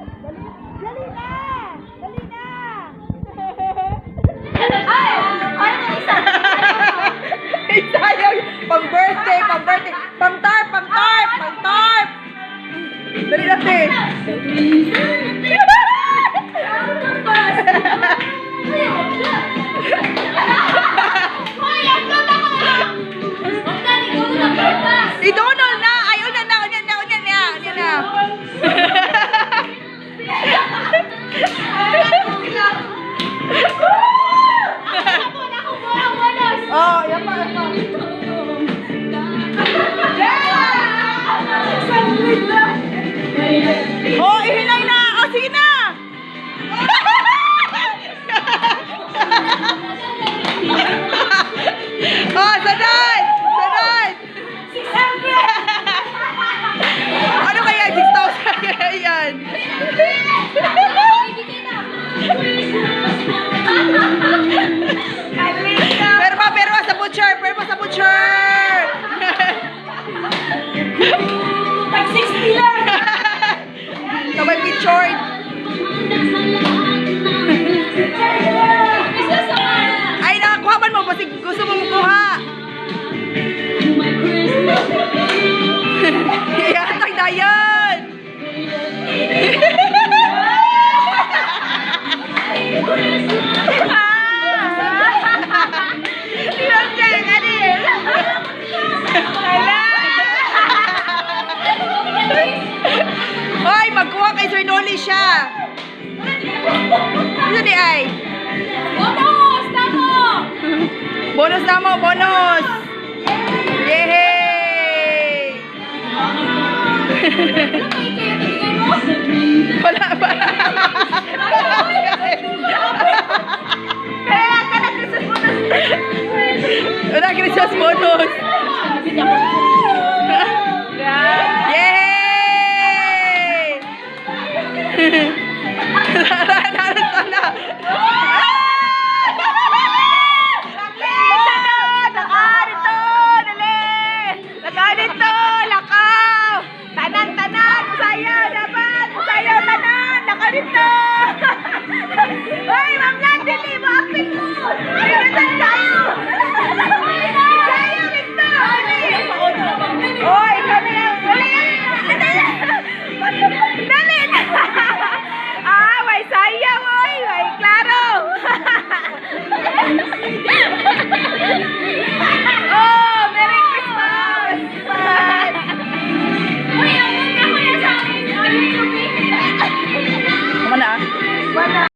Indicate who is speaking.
Speaker 1: Dali, dali na! Dali na!
Speaker 2: Ay! Ano na isa?
Speaker 1: Ay, sayang. Pang birthday, pang birthday. Pang tarp, pang tarp, pang tarp. Dali natin. Idonol na! Ay, una na, una na, na, una na. Oh, Pero pa, pero pa sa butcher! Pero pa sa butcher! Hoy, magkuha kay Sir Noli siya. Ano di ay? Bonus na mo, bonus! Yay! Wala ba? Wala Christmas bonus!